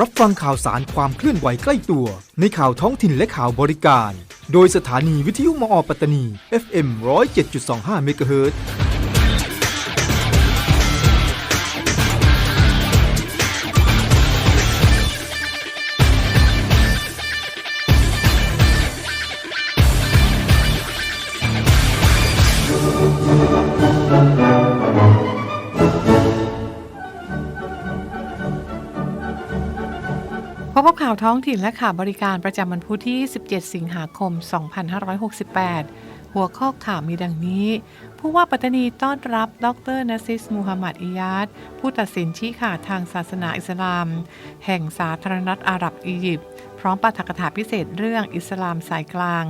รับฟังข่าวสารความเคลื่อนไหวใกล้ตัว ในข่าวท้องถิ่นและข่าวบริการ โดยสถานีวิทยุมอปัตตานี FM 107.25เมกะเฮิรตซ์าวท้องถิ่นและข่าวบริการประจำวันพุธที่ 17 สิงหาคม 2568 หัวข้อข่าวมีดังนี้ ผู้ว่าปัตตานีต้อนรับ ดรนาซิส มูฮัมหมัดอิยาดผู้ตัดสินชี้ขาดทางศาสนาอิสลาม แห่งสาธารณรัฐอาหรับอียิปต์ พร้อมปาฐกถาพิเศษเรื่องอิสลามสายกลาง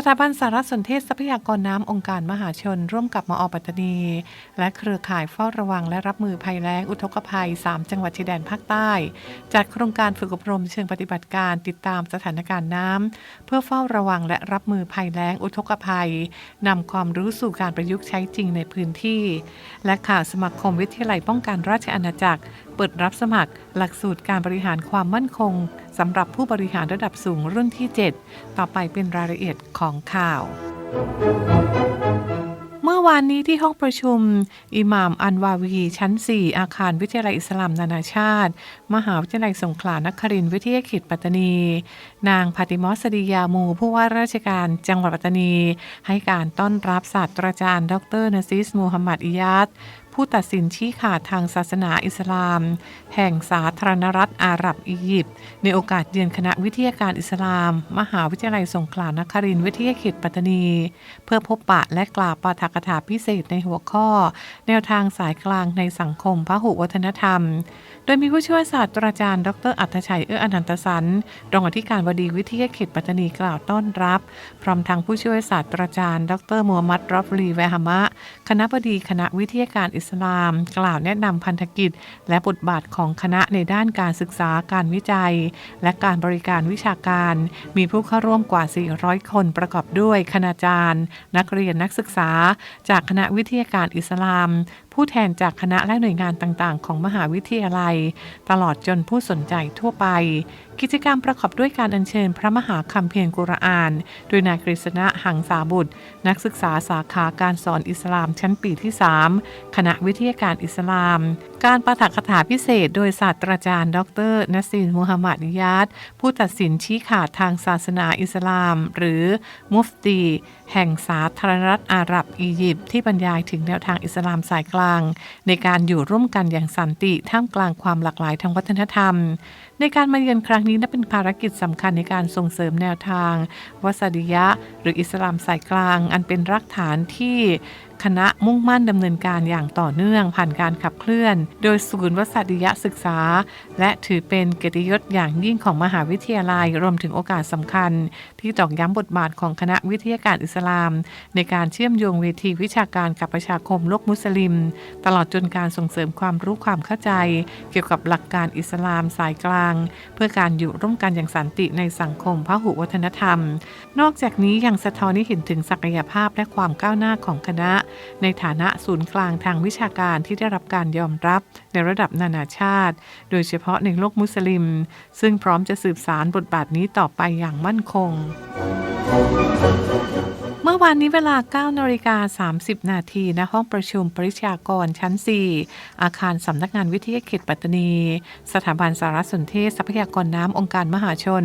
สถาบันสารสนเทศทรัพยากรน้ำองค์การมหาชน ร่วมกับมอปัตตานี และเครือข่ายเฝ้าระวังและรับมือภัยแล้งอุทกภัย 3 จังหวัดชายแดนภาคใต้ จัดโครงการฝึกอบรมเชิงปฏิบัติการติดตามสถานการณ์น้ำเพื่อเฝ้าระวังและรับมือภัยแล้งอุทกภัยนำความรู้สู่การประยุกต์ใช้จริงในพื้นที่ และข่าวสมาคมวิทยาลัยป้องกันราชอาณาจักร เปิดรับสมัคร หลักสูตรการบริหารความมั่นคงสำหรับผู้บริหารระดับสูงรุ่นที่ 7 ต่อไปเป็นรายละเอียดของข่าว เมื่อวานนี้ที่ห้องประชุม อิหม่ามอันวาวีชั้น 4 อาคารวิทยาลัยอิสลามนานาชาติ มหาวิทยาลัยสงขลานครินทร์วิทยาเขตปัตตานี นางพาติมอสดียามูผู้ว่าราชการจังหวัดปัตตานี ให้การต้อนรับศาสตราจารย์ ดรนาซิสมูฮัมหมัดอิยาด ผู้ตัดสินชี้ขาดทางศาสนาอิสลาม แห่งสาธารณรัฐอาหรับอียิปต์ในโอกาสเยือนคณะวิทยาการอิสลาม มหาวิทยาลัยสงขลานครินทร์วิทยาเขตปัตตานี เพื่อพบปะและกล่าวปาฐกถาพิเศษในหัวข้อ แนวทางสายกลางในสังคมพหุวัฒนธรรม โดยมีผู้ช่วยศาสตราจารย์ ดรอัตชัยเอื้ออนันตสันรองอธิการบดีวิทยาเขตปัตตานีกล่าวต้อนรับ พร้อมทางผู้ช่วยศาสตราจารย์ ดรมูฮัมมัดรอบลีแวฮามะ คณะบดีคณะวิทยาการอิสลาม กล่าวแนะนำพันธกิจ และบทบาทของคณะในด้านการศึกษาการวิจัย และการบริการวิชาการ มีผู้เข้าร่วมกว่า 400 คนประกอบด้วยคณาจารย์ นักเรียนนักศึกษา จากคณะวิทยาการอิสลาม ผู้แทนจากคณะและหน่วยงานต่างๆ ของมหาวิทยาลัย ตลอดจนผู้สนใจทั่วไป กิจกรรมประกอบด้วยการอัญเชิญพระมหาคัมภีร์กุรอาน โดยนายกฤษณะหังสาบุตร นักศึกษาสาขาการสอนอิสลามชั้นปีที่ 3 คณะวิทยาการอิสลามการประถกถาพิเศษโดยศาสตราจารย์ ดรนัสซีนมูฮัมหมัดนิยาตผู้ตัดสินชี้ขาดทางศาสนาอิสลาม หรือมุฟตี แห่งสาธารณรัฐอาหรับอียิปต์ที่บรรยายถึงแนวทางอิสลามสายกลาง ในการอยู่ร่วมกันอย่างสันติท่ามกลางความหลากหลายทางวัฒนธรรม ในการมาเยือนครั้งนี้นับเป็นภารกิจสำคัญในการส่งเสริมแนวทาง วัสดิยะ หรืออิสลามสายกลาง อันเป็นรากฐานที่ คณะมุ่งมั่นดำเนินการอย่างต่อเนื่องผ่านการขับเคลื่อน โดยศูนย์วสดิยศึกษา และถือเป็นเกียรติยศอย่างยิ่งของมหาวิทยาลัยรวมถึงโอกาสสำคัญ ที่ตอกย้ำบทบาทของคณะวิทยาการอิสลาม ในการเชื่อมโยงเวทีวิชาการกับประชาคมโลกมุสลิม ตลอดจนการส่งเสริมความรู้ความเข้าใจ เกี่ยวกับหลักการอิสลามสายกลาง เพื่อการอยู่ร่วมกันอย่างสันติในสังคมพหุวัฒนธรรม นอกจากนี้ยังสะท้อนให้เห็นถึงศักยภาพและความก้าวหน้าของคณะในฐานะศูนย์กลางทางวิชาการที่ได้รับการยอมรับในระดับนานาชาติ โดยเฉพาะในโลกมุสลิม ซึ่งพร้อมจะสืบสารบทบาทนี้ต่อไปอย่างมั่นคง อวานนี้เวลา9นาฬิกา30 นาทีณห้องประชุมปริชากรชั้น 4 อาคารสำนักงานวิทยาเขตปัตตานี สถาบันสารสนเทศทรัพยากรน้ำองค์การมหาชน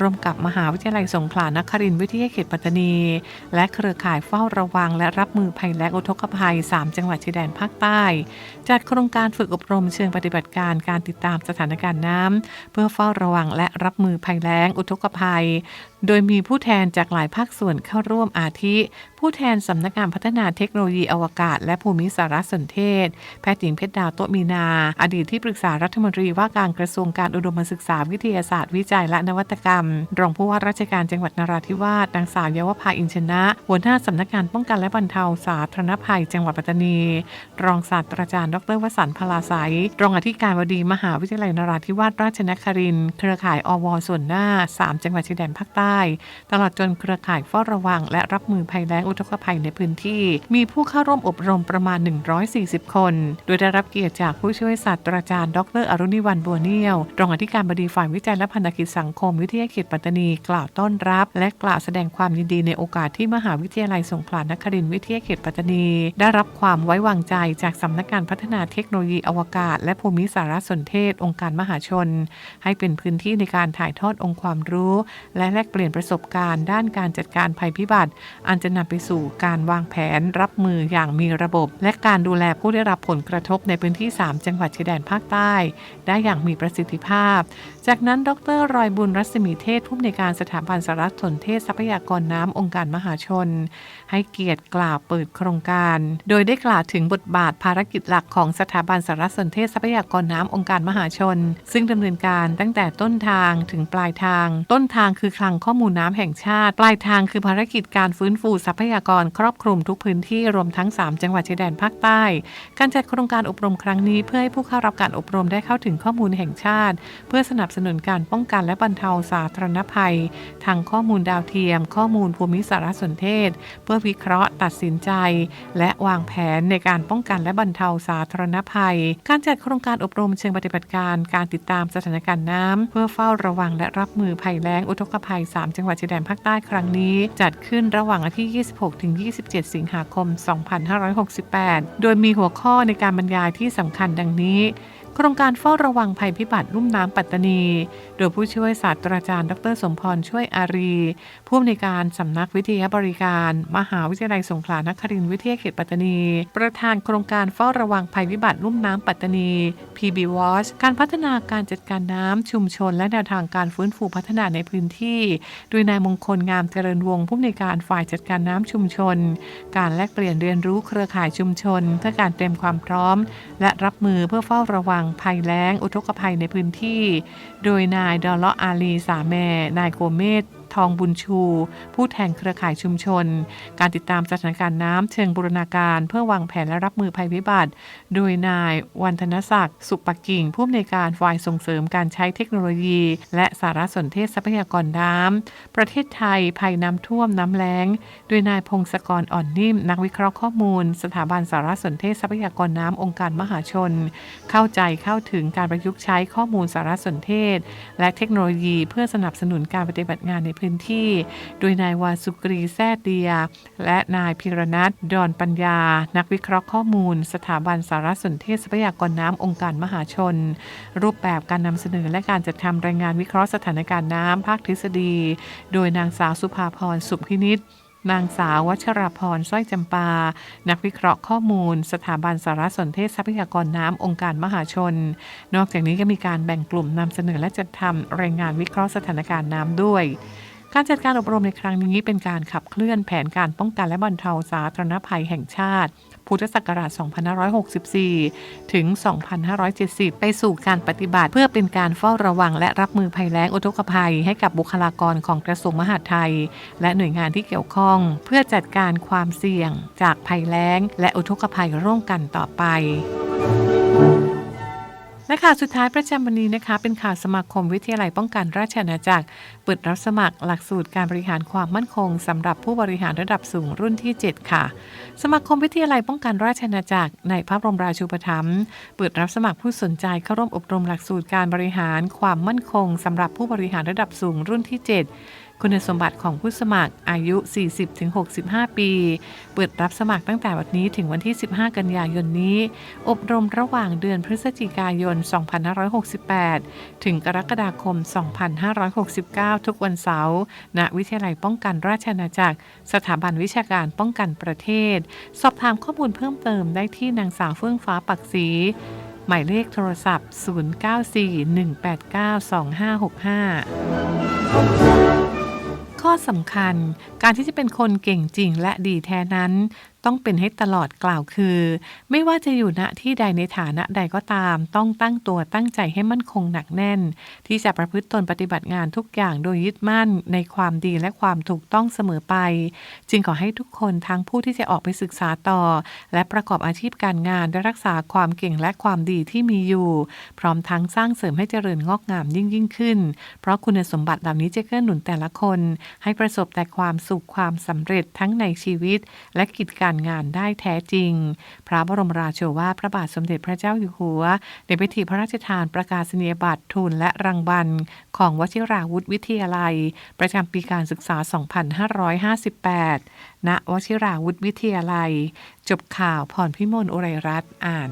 ร่วมกับมหาวิทยาลัยสงขลานครินทร์วิทยาเขตปัตตานี และเครือข่ายเฝ้าระวัง และรับมือภัยแล้งอุทกภัย 3 จังหวัดชายแดนภาคใต้ จัดโครงการฝึกอบรมเชิงปฏิบัติการการติดตามสถานการณ์น้ำเพื่อเฝ้าระวังและรับมือภัยแล้งอุทกภัย โดยมีผู้แทนจากหลายภาคส่วนเข้าร่วมอาทิผู้แทนสำนักงานพัฒนาเทคโนโลยีอวกาศ และภูมิสารสนเทศ แพทย์หญิงเพชรดาวโตมีนา อดีตที่ปรึกษารัฐมนตรีว่าการกระทรวงการอุดมศึกษาวิทยาศาสตร์วิจัยและนวัตกรรม รองผู้ว่าราชการจังหวัดนราธิวาสนางสาวเยาวภาอินชนะ หัวหน้าสำนักงานป้องกันและบรรเทาสาธารณภัย จังหวัดปัตตานี รองศาสตราจารย์ ดรวสันต์พลาไสยรองอธิการบดีมหาวิทยาลัยนราธิวาสราชนครินทร์เครือข่ายอวส่วนหน้า 3 จังหวัดชายแดนภาคใต้ ตลอดจนเครือข่ายเฝ้าระวังและรับมือมือภัยแล้งอุทกภัยในพื้นที่ มีผู้เข้าร่วมอบรมประมาณ 140 คน โดยได้รับเกียรติจากผู้ช่วยศาสตราจารย์ ดร อรุณิวันบัวเนียวรองอธิการบดีฝ่ายวิจัยและพันธกิจสังคม วิทยาเขตปัตตานี กล่าวต้อนรับ และกล่าวแสดงความยินดีในโอกาสที่มหาวิทยาลัยสงขลานครินทร์วิทยาเขตปัตตานี ได้รับความไว้วางใจจากสำนักงานพัฒนาเทคโนโลยีอวกาศ และภูมิสารสนเทศ องค์การมหาชน ให้เป็นพื้นที่ในการถ่ายทอดองค์ความรู้ และแลกเปลี่ยนประสบการณ์ด้านการจัดการภัยพิบัติอันจะนำไปสู่การวางแผนรับมืออย่างมีระบบ และการดูแลผู้ได้รับผลกระทบในพื้นที่ 3 จังหวัดชายแดนภาคใต้ ได้อย่างมีประสิทธิภาพ จากนั้นดรรอยบุญรัศมีเทศผู้อำนวยการสถาบันสารสนเทศทรัพยากรน้ำองค์การมหาชน ให้เกียรติกล่าวเปิดโครงการ โดยได้กล่าวถึงบทบาทภารกิจหลักของสถาบันสารสนเทศทรัพยากรน้ำองค์การมหาชน ซึ่งดำเนินการตั้งแต่ต้นทางถึงปลายทาง ต้นทางคือคลังข้อมูลน้ำแห่งชาติ ปลายทางคือภารกิจการฟื้นฟูทรัพยากรครอบคลุมทุกพื้นที่รวมทั้ง 3 จังหวัดชายแดนภาคใต้ การจัดโครงการอบรมครั้งนี้เพื่อให้ผู้เข้ารับการอบรมได้เข้าถึงข้อมูลแห่งชาติ เพื่อสนับสนุนการป้องกันและบรรเทาสาธารณภัย ทางข้อมูลดาวเทียม ข้อมูลภูมิสารสนเทศ เพื่อวิเคราะห์ ตัดสินใจ และวางแผนในการป้องกันและบรรเทาสาธารณภัย การจัดโครงการอบรมเชิงปฏิบัติการ การติดตามสถานการณ์น้ำเพื่อเฝ้าระวังและรับมือภัยแล้งอุทกภัย 3 จังหวัดชายแดนภาคใต้ครั้งนี้ จัดขึ้นระหว่างวันที่ 26-27 สิงหาคม 2568 โดยมีหัวข้อในการบรรยายที่สำคัญดังนี้ โครงการเฝ้าระวังภัยพิบัติลุ่มน้ำปัตตานี โดยผู้ช่วยศาสตราจารย์ ดรสมพรช่วยอารี ผู้อำนวยการสำนักวิทยาบริการ มหาวิทยาลัยสงขลานครินทร์วิทยาเขตปัตตานี ประธานโครงการเฝ้าระวังภัยพิบัติลุ่มน้ำปัตตานี PB Watch การพัฒนาการจัดการน้ำชุมชน และแนวทางการฟื้นฟูพัฒนาในพื้นที่ โดยนายมงคลงามเจริญวงศ์ผู้อำนวยการฝ่ายจัดการน้ำชุมชน การแลกเปลี่ยนเรียนรู้เครือข่ายชุมชน เพื่อการเตรียมความพร้อม และรับมือเพื่อเฝ้าระวังภัยแล้ง อุทกภัยในพื้นที่ โดยนายดอลเลออาลีสาแมนายโกเมต ทองบุญชู ผู้แทนเครือข่ายชุมชน การติดตามสถานการณ์น้ำเชิงบูรณาการเพื่อวางแผนและรับมือภัยพิบัติ โดยนายวันธนศักดิ์สุขปักกิ่ง ผู้อำนวยการฝ่ายส่งเสริมการใช้เทคโนโลยี และสารสนเทศทรัพยากรน้ำประเทศไทยภัยน้ำท่วมน้ำแล้ง โดยนายพงศกรอ่อนนิ่ม นักวิเคราะห์ข้อมูล สถาบันสารสนเทศทรัพยากรน้ำองค์การมหาชน เข้าใจเข้าถึงการประยุกต์ใช้ข้อมูลสารสนเทศ และเทคโนโลยีเพื่อสนับสนุนการปฏิบัติงานในพื้นที่ โดยนายวาสุกรีแซดเดีย และนายพิรนัทดอนปัญญา นักวิเคราะห์ข้อมูล สถาบันสารสนเทศทรัพยากรน้ำองค์การมหาชน รูปแบบการนำเสนอและการจัดทำรายงานวิเคราะห์สถานการณ์น้ำภาคทฤษฎี โดยนางสาวสุภาพรสุพินิษนางสาววัชราพรสร้อยจำปา นักวิเคราะห์ข้อมูล สถาบันสารสนเทศทรัพยากรน้ำองค์การมหาชน นอกจากนี้ก็มีการแบ่งกลุ่มนำเสนอและจัดทำรายงานวิเคราะห์สถานการณ์น้ำด้วย การจัดการอบรมในครั้งนี้เป็นการขับเคลื่อนแผนการป้องกันและบรรเทาสาธารณภัยแห่งชาติ พุทธศักราช 2564 ถึง 2570 ไปสู่การปฏิบัติ เพื่อเป็นการเฝ้าระวังและรับมือภัยแล้งอุทกภัย ให้กับบุคลากรของกระทรวงมหาดไทย และหน่วยงานที่เกี่ยวข้อง เพื่อจัดการความเสี่ยงจากภัยแล้ง และอุทกภัยร่วมกันต่อไป และข่าวสุดท้ายประจำวันนี้นะคะ เป็นข่าวสมาคมวิทยาลัยป้องกันราชอาณาจักร เปิดรับสมัครหลักสูตรการบริหารความมั่นคงสำหรับผู้บริหารระดับสูงรุ่นที่ 7 ค่ะ สมาคมวิทยาลัยป้องกันราชอาณาจักร ในพระบรมราชูปถัมภ์เปิดรับสมัครผู้สนใจเข้าร่วมอบรมหลักสูตรการบริหารความมั่นคงสำหรับผู้บริหารระดับสูงรุ่นที่ 7คุณสมบัติของผู้สมัครอายุ 40-65 ปี เปิดรับสมัครตั้งแต่วันนี้ถึงวันที่ 15 กันยายนนี้ อบรมระหว่างเดือนพฤศจิกายน 2568 ถึงกรกฎาคม 2569 ทุกวันเสาร์ณวิทยาลัยป้องกันราชอาณาจักร สถาบันวิชาการป้องกันประเทศ สอบถามข้อมูลเพิ่มเติมได้ที่นางสาวเฟื่องฟ้าปักศรีหมายเลขโทรศัพท์ 0941892565 ข้อสำคัญ การที่จะเป็นคนเก่งจริงและดีแท้นั้น ต้องเป็นให้ตลอดกล่าวคือ ไม่ว่าจะอยู่ณที่ใดในฐานะใดก็ตาม ต้องตั้งตัวตั้งใจให้มั่นคงหนักแน่น ที่จะประพฤติตนปฏิบัติงานทุกอย่างโดยยึดมั่นในความดีและความถูกต้องเสมอไป จึงขอให้ทุกคนทั้งผู้ที่จะออกไปศึกษาต่อ และประกอบอาชีพการงานได้รักษาความเก่งและความดีที่มีอยู่ พร้อมทั้งสร้างเสริมให้เจริญงอกงามยิ่งยิ่งขึ้น เพราะคุณสมบัติเหล่านี้จะเกื้อหนุนแต่ละคน ให้ประสบแต่ความสุขความสำเร็จทั้งในชีวิต และกิจการการงานได้แท้จริง พระบรมราโชวาทพระบาทสมเด็จพระเจ้าอยู่หัวในพิธีพระราชทานประกาศนียบัตรทุนและรางวัลของวชิราวุธวิทยาลัย ประจำปีการศึกษา 2558 ณ วชิราวุธวิทยาลัย จบข่าวพรพิมลอุไรรัตน์อ่าน